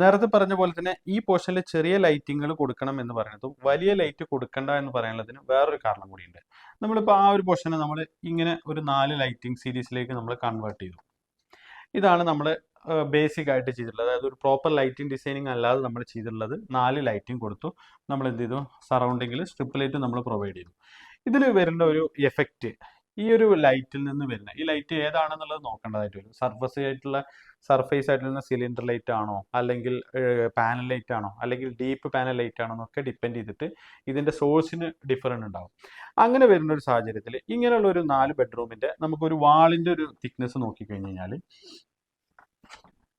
നേരത്തെ പറഞ്ഞ പോലെ തന്നെ ഈ പോർഷനിൽ ചെറിയ ലൈറ്റിങ്ങൾ കൊടുക്കണം എന്ന് പറയുന്നതും വലിയ ലൈറ്റ് കൊടുക്കണ്ട എന്ന് പറയുന്നതിന് വേറൊരു കാരണം കൂടിയുണ്ട്. നമ്മളിപ്പോൾ ആ ഒരു പോർഷനെ നമ്മൾ ഇങ്ങനെ ഒരു നാല് ലൈറ്റിംഗ് സീരീസിലേക്ക് നമ്മൾ കൺവേർട്ട് ചെയ്തു. ഇതാണ് നമ്മൾ ബേസിക് ആയിട്ട് ചെയ്തിട്ടുള്ളത്. അതായത് ഒരു പ്രോപ്പർ ലൈറ്റിംഗ് ഡിസൈനിങ് അല്ലാതെ നമ്മൾ ചെയ്തിട്ടുള്ളത് നാല് ലൈറ്റിംഗ് കൊടുത്തു. നമ്മൾ എന്ത് ചെയ്തു സറൗണ്ടിങ്ങിൽ സ്ട്രിപ്പ് ലൈറ്റ് നമ്മൾ പ്രൊവൈഡ് ചെയ്തു. ഇതിൽ വരുന്ന ഒരു എഫക്റ്റ് ഈ ഒരു ലൈറ്റിൽ നിന്ന് വരുന്ന ഈ ലൈറ്റ് ഏതാണെന്നുള്ളത് നോക്കേണ്ടതായിട്ട് വരും. സർഫസ് ആയിട്ടുള്ള സർഫേസ് ആയിട്ടുള്ള സിലിണ്ടർ ലൈറ്റ് ആണോ? അല്ലെങ്കിൽ പാനൽ ലൈറ്റ് ആണോ? അല്ലെങ്കിൽ ഡീപ്പ് പാനൽ ലൈറ്റ് ആണോ എന്നൊക്കെ ഡിപ്പെൻഡ് ചെയ്തിട്ട് ഇതിന്റെ സോഴ്സിന് ഡിഫറന്റ് ഉണ്ടാവും. അങ്ങനെ വരുന്ന ഒരു സാഹചര്യത്തിൽ ഇങ്ങനെയുള്ള ഒരു നാല് ബെഡ്റൂമിന്റെ നമുക്കൊരു വാളിന്റെ ഒരു തിക്നെസ് നോക്കിക്കഴിഞ്ഞ് കഴിഞ്ഞാൽ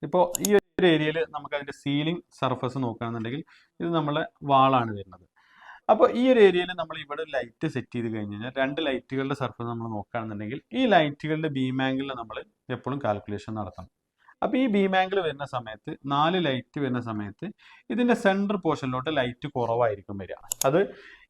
ഇപ്പോൾ ഈ ഒരു ഏരിയയിൽ നമുക്ക് അതിന്റെ സീലിംഗ് സർഫസ് നോക്കുകയാണെന്നുണ്ടെങ്കിൽ ഇത് നമ്മളെ വാളാണ് വരുന്നത്. അപ്പോൾ ഈ ഒരു ഏരിയയിൽ നമ്മൾ ഇവിടെ ലൈറ്റ് സെറ്റ് ചെയ്ത് കഴിഞ്ഞ് കഴിഞ്ഞാൽ രണ്ട് ലൈറ്റുകളുടെ സർഫസ് നമ്മൾ നോക്കുകയാണെന്നുണ്ടെങ്കിൽ ഈ ലൈറ്റുകളുടെ ബീം ആംഗിളിൽ നമ്മൾ എപ്പോഴും കാൽക്കുലേഷൻ നടത്തണം. അപ്പോൾ ഈ ബീം ആംഗിൾ വരുന്ന സമയത്ത് നാല് ലൈറ്റ് വരുന്ന സമയത്ത് ഇതിന്റെ സെന്റർ പോർഷനിലോട്ട് ലൈറ്റ് കുറവായിരിക്കും വരിക. അത്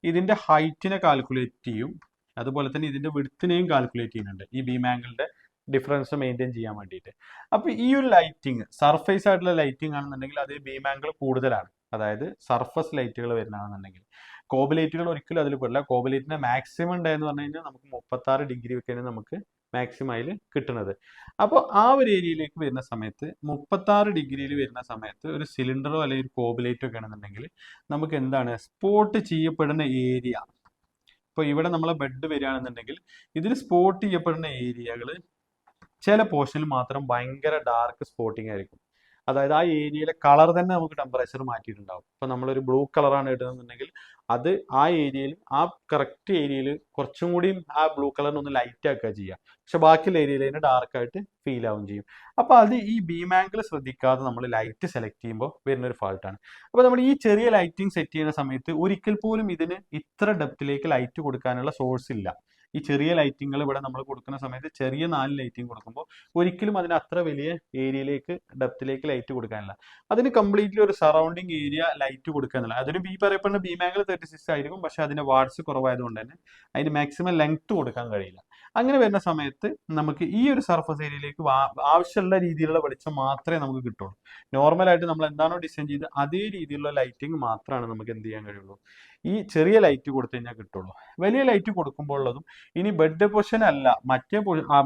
ഇതിന്റെ ഹൈറ്റിനെ കാൽക്കുലേറ്റ് ചെയ്യും. അതുപോലെ തന്നെ ഇതിന്റെ വിടുത്തിനെയും കാൽക്കുലേറ്റ് ചെയ്യുന്നുണ്ട്. ഈ ബീം ആംഗിളിന്റെ ഡിഫറൻസ് മെയിന്റെയിൻ ചെയ്യാൻ വേണ്ടിയിട്ട്. അപ്പോൾ ഈ ഒരു ലൈറ്റിംഗ് സർഫേസ് ആയിട്ടുള്ള ലൈറ്റിംഗ് ആണെന്നുണ്ടെങ്കിൽ അത് ബീം ആംഗിൾ കൂടുതലാണ്. അതായത് സർഫസ് ലൈറ്റുകൾ വരുന്നതാണെന്നുണ്ടെങ്കിൽ. കോബ് ലൈറ്റുകൾ ഒരിക്കലും അതിൽ പെടില്ല കോബിലേറ്റിന്റെ മാക്സിമം മാക്സിമം ഉണ്ടായെന്ന് പറഞ്ഞു കഴിഞ്ഞാൽ നമുക്ക് മുപ്പത്തി ആറ് ഡിഗ്രി ഒക്കെയാണ് നമുക്ക് മാക്സിമം അതിൽ കിട്ടുന്നത്. അപ്പോൾ ആ ഒരു ഏരിയയിലേക്ക് വരുന്ന സമയത്ത് മുപ്പത്താറ് ഡിഗ്രിയിൽ വരുന്ന സമയത്ത് ഒരു സിലിണ്ടറോ അല്ലെങ്കിൽ ഒരു കോബിലേറ്റോ ഒക്കെ ആണെന്നുണ്ടെങ്കിൽ നമുക്ക് എന്താണ് സ്പോട്ട് ചെയ്യപ്പെടുന്ന ഏരിയ. ഇപ്പോൾ ഇവിടെ നമ്മളെ ബെഡ് വരികയാണെന്നുണ്ടെങ്കിൽ ഇതിൽ സ്പോട്ട് ചെയ്യപ്പെടുന്ന ഏരിയകൾ ചില പോർഷനിൽ മാത്രം ഭയങ്കര ഡാർക്ക് സ്പോട്ടിങ് ആയിരിക്കും. അതായത് ആ ഏരിയയിലെ കളർ തന്നെ നമുക്ക് ടെമ്പറേച്ചർ മാറ്റിയിട്ടുണ്ടാവും. ഇപ്പൊ നമ്മളൊരു ബ്ലൂ കളറാണ് ഇടുന്നുണ്ടെങ്കിൽ അത് ആ ഏരിയയിൽ ആ കറക്റ്റ് ഏരിയയിൽ കുറച്ചും കൂടിയും ആ ബ്ലൂ കളറിന് ഒന്ന് ലൈറ്റ് ആക്കുക ചെയ്യുക. പക്ഷെ ബാക്കിയുള്ള ഏരിയയിൽ അതിന് ഡാർക്ക് ആയിട്ട് ഫീൽ ആവും ചെയ്യും. അപ്പോൾ അത് ഈ ബീം ആംഗിൾ ശ്രദ്ധിക്കാതെ നമ്മൾ ലൈറ്റ് സെലക്ട് ചെയ്യുമ്പോൾ വരുന്ന ഒരു ഫാൾട്ടാണ് അപ്പോൾ നമ്മൾ ഈ ചെറിയ ലൈറ്റിംഗ് സെറ്റ് ചെയ്യുന്ന സമയത്ത് ഒരിക്കൽ പോലും ഇതിന് ഇത്ര ഡെപ്തിലേക്ക് ലൈറ്റ് കൊടുക്കാനുള്ള സോഴ്സ് ഇല്ല. ഈ ചെറിയ ലൈറ്റിങ്ങൾ ഇവിടെ നമ്മൾ കൊടുക്കുന്ന സമയത്ത് ചെറിയ നാല് ലൈറ്റിംഗ് കൊടുക്കുമ്പോൾ ഒരിക്കലും അതിന് അത്ര വലിയ ഏരിയയിലേക്ക് ഡെപ്തിലേക്ക് ലൈറ്റ് കൊടുക്കാനില്ല. അതിന് കംപ്ലീറ്റ്ലി ഒരു സറൗണ്ടിങ് ഏരിയ ലൈറ്റ് കൊടുക്കാന്നില്ല അതിന് ബി പറയപ്പെടുന്ന ബി ആംഗിൾ തേർട്ടി സിക്സ് ആയിരിക്കും പക്ഷെ അതിന്റെ വാട്സ് കുറവായതുകൊണ്ട് തന്നെ അതിന് മാക്സിമം ലെങ്ത് കൊടുക്കാൻ കഴിയില്ല. അങ്ങനെ വരുന്ന സമയത്ത് നമുക്ക് ഈ ഒരു സർഫസ് ഏരിയയിലേക്ക് ആവശ്യമുള്ള രീതിയിലുള്ള വെളിച്ചം മാത്രമേ നമുക്ക് കിട്ടുള്ളൂ. നോർമലായിട്ട് നമ്മൾ എന്താണോ ഡിസൈൻ ചെയ്ത് അതേ രീതിയിലുള്ള ലൈറ്റിംഗ് മാത്രമാണ് നമുക്ക് എന്ത് ചെയ്യാൻ കഴിയുള്ളൂ. ഈ ചെറിയ ലൈറ്റ് കൊടുത്തു കഴിഞ്ഞാൽ കിട്ടുള്ളൂ. വലിയ ലൈറ്റ് കൊടുക്കുമ്പോൾ ഉള്ളതും ഇനി ബെഡ് പൊസിഷൻ അല്ല. മറ്റേ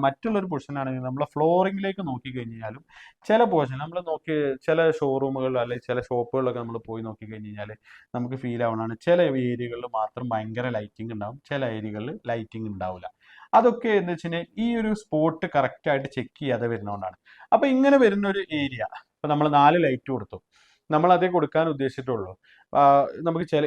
മറ്റുള്ള ഒരു പൊസിഷൻ ആണെങ്കിൽ നമ്മൾ ഫ്ലോറിംഗിലേക്ക് നോക്കി കഴിഞ്ഞാലും ചില പോർഷൻ നമ്മൾ നോക്കി ചില ഷോറൂമുകളിൽ അല്ലെങ്കിൽ ചില ഷോപ്പുകളിലൊക്കെ നമ്മൾ പോയി നോക്കി കഴിഞ്ഞ് കഴിഞ്ഞാൽ നമുക്ക് ഫീൽ ആവണതാണ്. ചില ഏരിയകളിൽ മാത്രം ഭയങ്കര ലൈറ്റിംഗ് ഉണ്ടാവും. ചില ഏരിയകളിൽ ലൈറ്റിംഗ് ഉണ്ടാവില്ല അതൊക്കെ എന്ന് വെച്ചാൽ ഈ ഒരു സ്പോട്ട് കറക്റ്റ് ആയിട്ട് ചെക്ക് ചെയ്യാതെ വരുന്നതുകൊണ്ടാണ് അപ്പൊ ഇങ്ങനെ വരുന്ന ഒരു ഏരിയ ഇപ്പൊ നമ്മൾ നാല് ലൈറ്റ് കൊടുത്തു. നമ്മൾ അതേ കൊടുക്കാൻ ഉദ്ദേശിച്ചിട്ടുള്ളൂ. നമുക്ക് ചില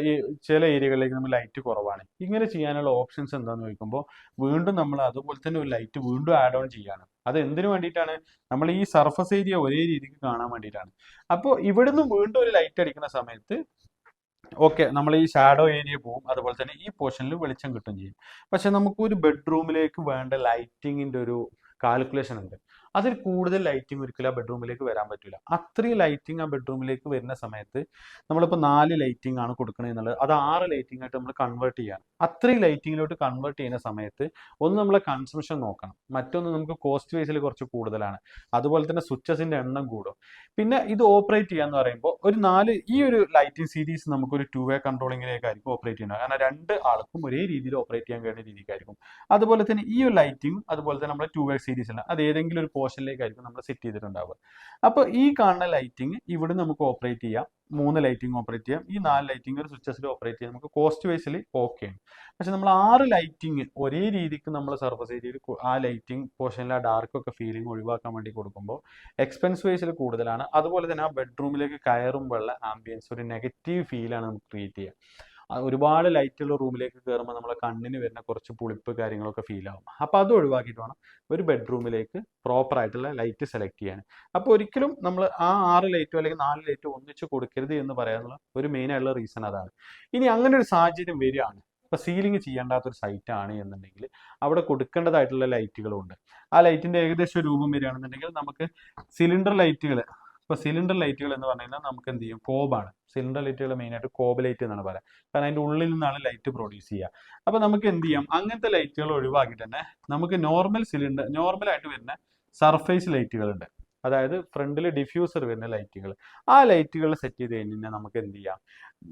ചില ഏരിയകളിലേക്ക് നമ്മൾ ലൈറ്റ് കുറവാണ്. ഇങ്ങനെ ചെയ്യാനുള്ള ഓപ്ഷൻസ് എന്താണെന്ന് ചോദിക്കുമ്പോൾ വീണ്ടും നമ്മൾ അതുപോലെ തന്നെ ഒരു ലൈറ്റ് വീണ്ടും ആഡ് ഓൺ ചെയ്യാണ്. അത് എന്തിനു വേണ്ടിയിട്ടാണ്? നമ്മൾ ഈ സർഫസ് ഏരിയ ഒരേ രീതിക്ക് കാണാൻ വേണ്ടിയിട്ടാണ്. അപ്പോൾ ഇവിടുന്ന് വീണ്ടും ഒരു ലൈറ്റ് അടിക്കുന്ന സമയത്ത് ഓക്കെ നമ്മൾ ഈ ഷാഡോ ഏരിയ പോവും. അതുപോലെ തന്നെ ഈ പോർഷനിൽ വെളിച്ചം കിട്ടും ചെയ്യും. പക്ഷെ നമുക്ക് ഒരു ബെഡ്റൂമിലേക്ക് വേണ്ട ലൈറ്റിങ്ങിന്റെ ഒരു കാൽക്കുലേഷൻ ഉണ്ട്. അതിൽ കൂടുതൽ ലൈറ്റിംഗ് ഒരിക്കലും ആ ബെഡ്റൂമിലേക്ക് വരാൻ പറ്റില്ല അത്രയും ലൈറ്റിംഗ് ആ ബെഡ്റൂമിലേക്ക് വരുന്ന സമയത്ത് നമ്മളിപ്പോൾ നാല് ലൈറ്റിംഗ് ആണ് കൊടുക്കണത് എന്നുള്ളത്. അത് ആറ് ലൈറ്റിംഗ് ആയിട്ട് നമ്മൾ കൺവേർട്ട് ചെയ്യണം അത്രയും ലൈറ്റിങ്ങിലോട്ട് കൺവേർട്ട് ചെയ്യുന്ന സമയത്ത് ഒന്ന് നമ്മളെ കൺസംഷൻ നോക്കണം. മറ്റൊന്ന് നമുക്ക് കോസ്റ്റ് വൈസിൽ കുറച്ച് കൂടുതലാണ്. അതുപോലെ തന്നെ സ്വിച്ചസിന്റെ എണ്ണം കൂടും. പിന്നെ ഇത് ഓപ്പറേറ്റ് ചെയ്യാന്ന് പറയുമ്പോൾ ഒരു നാല് ഈ ഒരു ലൈറ്റിംഗ് സീരീസ് നമുക്ക് ഒരു ടു വേ കൺട്രോളിങ്ങിലേക്ക് ആയിരിക്കും ഓപ്പറേറ്റ് ചെയ്യുന്നത്. കാരണം രണ്ട് ആൾക്കും ഒരേ രീതിയിൽ ഓപ്പറേറ്റ് ചെയ്യാൻ കഴിയുന്ന രീതിക്കായിരിക്കും. അതുപോലെ തന്നെ ഈ ഒരു ലൈറ്റിംഗ് അതുപോലെ തന്നെ നമ്മുടെ ടു വേ സീരീസ് ആണ് അത് ഏതെങ്കിലും ഒരു പോർഷനിലേക്കായിരിക്കും നമ്മൾ സെറ്റ് ചെയ്തിട്ടുണ്ടാവുക. അപ്പോൾ ഈ കാണുന്ന ലൈറ്റിംഗ് ഇവിടെ നമുക്ക് ഓപ്പറേറ്റ് ചെയ്യാം. മൂന്ന് ലൈറ്റിംഗ് ഓപ്പറേറ്റ് ചെയ്യാം. ഈ നാല് ലൈറ്റിംഗ് ഒരു സ്വിച്ചസിൽ ഓപ്പറേറ്റ് ചെയ്യാം. നമുക്ക് കോസ്റ്റ് വൈസിൽ ഓക്കെ ആണ്. പക്ഷെ നമ്മൾ ആറ് ലൈറ്റിംഗ് ഒരേ രീതിക്ക് നമ്മൾ സർഫസ് ഏരിയയിൽ ആ ലൈറ്റിംഗ് പോർഷനിലെ ആ ഡാർക്ക് ഒക്കെ ഫീലിംഗ് ഒഴിവാക്കാൻ വേണ്ടി കൊടുക്കുമ്പോൾ എക്സ്പെൻസ് വൈസിൽ കൂടുതലാണ്. അതുപോലെ തന്നെ ആ ബെഡ്റൂമിലേക്ക് കയറുമ്പോഴുള്ള ആംബിയൻസ് ഒരു നെഗറ്റീവ് ഫീലാണ് നമുക്ക് ക്രിയേറ്റ് ചെയ്യുക ഒരുപാട് ലൈറ്റുള്ള റൂമിലേക്ക് കയറുമ്പോൾ നമ്മളെ കണ്ണിന് വരുന്ന കുറച്ച് പുളിപ്പ് കാര്യങ്ങളൊക്കെ ഫീൽ ആവും. അപ്പോൾ അത് ഒഴിവാക്കിയിട്ട് വേണം ഒരു ബെഡ്റൂമിലേക്ക് പ്രോപ്പർ ആയിട്ടുള്ള ലൈറ്റ് സെലക്ട് ചെയ്യാൻ. അപ്പോൾ ഒരിക്കലും നമ്മൾ ആ ആറ് ലൈറ്റോ അല്ലെങ്കിൽ നാല് ലൈറ്റോ ഒന്നിച്ച് കൊടുക്കരുത് എന്ന് പറയാനുള്ള ഒരു മെയിൻ ആയിട്ടുള്ള റീസൺ അതാണ്. ഇനി അങ്ങനെ ഒരു സാഹചര്യം വരികയാണ്. ഇപ്പൊ സീലിംഗ് ചെയ്യേണ്ടാത്തൊരു സൈറ്റ് ആണ് എന്നുണ്ടെങ്കിൽ അവിടെ കൊടുക്കേണ്ടതായിട്ടുള്ള ലൈറ്റുകളുണ്ട് ആ ലൈറ്റിന്റെ ഏകദേശം രൂപം വരികയാണെന്നുണ്ടെങ്കിൽ നമുക്ക് സിലിണ്ടർ ലൈറ്റുകൾ ഇപ്പൊ സിലിണ്ടർ ലൈറ്റുകൾ എന്ന് പറഞ്ഞു കഴിഞ്ഞാൽ നമുക്ക് എന്ത് ചെയ്യും? കോബാണ് സിലിണ്ടർ ലൈറ്റുകൾ മെയിൻ ആയിട്ട് കോബ് ലൈറ്റ് എന്നാണ് പറയുക. കാരണം അതിന്റെ ഉള്ളിൽ നിന്നാണ് ലൈറ്റ് പ്രൊഡ്യൂസ് ചെയ്യുക. അപ്പൊ നമുക്ക് എന്ത് ചെയ്യാം? അങ്ങനത്തെ ലൈറ്റുകൾ ഒഴിവാക്കി തന്നെ നമുക്ക് നോർമൽ സിലിണ്ടർ നോർമൽ ആയിട്ട് വരുന്ന സർഫേസ് ലൈറ്റുകളുണ്ട് അതായത് ഫ്രണ്ടിൽ ഡിഫ്യൂസർ വരുന്ന ലൈറ്റുകൾ ആ ലൈറ്റുകൾ സെറ്റ് ചെയ്ത് കഴിഞ്ഞാൽ നമുക്ക് എന്ത് ചെയ്യാം?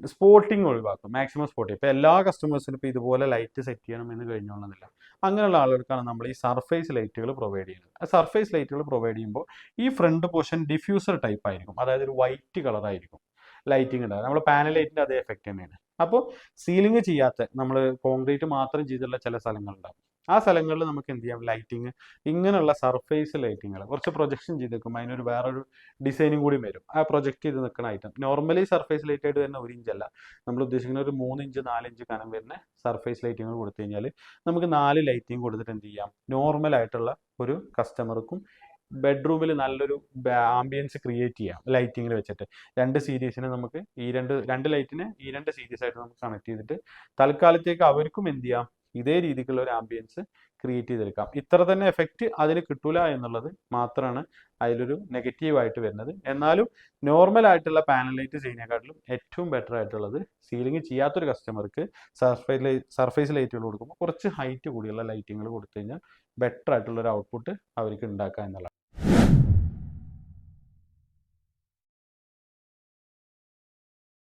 സ്പോട്ടിങ് ഒഴിവാക്കും. മാക്സിമം സ്പോട്ടിങ് ഇപ്പോൾ എല്ലാ കസ്റ്റമേഴ്സിനും ഇപ്പോൾ ഇതുപോലെ ലൈറ്റ് സെറ്റ് ചെയ്യണം എന്ന് കഴിഞ്ഞോളുന്നില്ല അങ്ങനെയുള്ള ആളുകൾക്കാണ് നമ്മൾ ഈ സർഫേസ് ലൈറ്റുകൾ പ്രൊവൈഡ് ചെയ്യുന്നത്. സർഫേസ് ലൈറ്റുകൾ പ്രൊവൈഡ് ചെയ്യുമ്പോൾ ഈ ഫ്രണ്ട് പോർഷൻ ഡിഫ്യൂസർ ടൈപ്പ് ആയിരിക്കും. അതായത് ഒരു വൈറ്റ് കളർ ആയിരിക്കും ലൈറ്റിംഗ് ഉണ്ടാകും നമ്മൾ പാനൽ ലൈറ്റിന്റെ അതേ എഫക്റ്റ് തന്നെയാണ്. അപ്പോൾ സീലിംഗ് ചെയ്യാത്ത നമ്മൾ കോൺക്രീറ്റ് മാത്രം ചെയ്തിട്ടുള്ള ചില സ്ഥലങ്ങളുണ്ടാകും ആ സ്ഥലങ്ങളിൽ നമുക്ക് എന്ത് ചെയ്യാം? ലൈറ്റിംഗ് ഇങ്ങനെയുള്ള സർഫേസ് ലൈറ്റിങ്ങൾ കുറച്ച് പ്രൊജക്ഷൻ ചെയ്ത് വെക്കും അതിനൊരു വേറൊരു ഡിസൈനും കൂടി വരും. ആ പ്രൊജക്ട് ചെയ്ത് നിൽക്കുന്ന ഐറ്റം നോർമലി സർഫേസ് ലൈറ്റ് ആയിട്ട് വരുന്ന ഒരു ഇഞ്ചല്ല. നമ്മൾ ഉദ്ദേശിക്കുന്ന ഒരു മൂന്ന് ഇഞ്ച് നാല് ഇഞ്ച് കനം വരുന്ന സർഫേസ് ലൈറ്റിങ്ങൾ കൊടുത്തു കഴിഞ്ഞാൽ നമുക്ക് നാല് ലൈറ്റിംഗ് കൊടുത്തിട്ട് എന്ത് ചെയ്യാം? നോർമൽ ആയിട്ടുള്ള ഒരു കസ്റ്റമർക്കും ബെഡ്റൂമിൽ നല്ലൊരു ആംബിയൻസ് ക്രിയേറ്റ് ചെയ്യാം. ലൈറ്റിങ്ങിൽ വെച്ചിട്ട്. രണ്ട് സീരീസിനെ നമുക്ക് ഈ രണ്ട് രണ്ട് ലൈറ്റിനെ ഈ രണ്ട് സീരീസ് ആയിട്ട് നമുക്ക് കണക്ട് ചെയ്തിട്ട് തൽക്കാലത്തേക്ക് അവർക്കും എന്ത് ചെയ്യാം? ഇതേ രീതിക്കുള്ള ഒരു ആംബിയൻസ് ക്രിയേറ്റ് ചെയ്തെടുക്കാം. ഇത്ര തന്നെ എഫക്റ്റ് അതിന് കിട്ടൂല എന്നുള്ളത് മാത്രമാണ് അതിലൊരു നെഗറ്റീവ് ആയിട്ട് വരുന്നത്. എന്നാലും നോർമൽ ആയിട്ടുള്ള പാനൽ ലൈറ്റ് ചെയ്യുന്നതിനെക്കാട്ടിലും ഏറ്റവും ബെറ്റർ ആയിട്ടുള്ളത് സീലിംഗ് ചെയ്യാത്തൊരു കസ്റ്റമർക്ക് സർഫേസ് ലൈ സർഫേസ് ലൈറ്റുകൾ കൊടുക്കുമ്പോൾ കുറച്ച് ഹൈറ്റ് കൂടിയുള്ള ലൈറ്റിങ്ങൾ കൊടുത്തു കഴിഞ്ഞാൽ ബെറ്റർ ആയിട്ടുള്ള ഒരു ഔട്ട്പുട്ട് അവർക്ക് ഉണ്ടാക്കുക എന്നുള്ളതാണ്.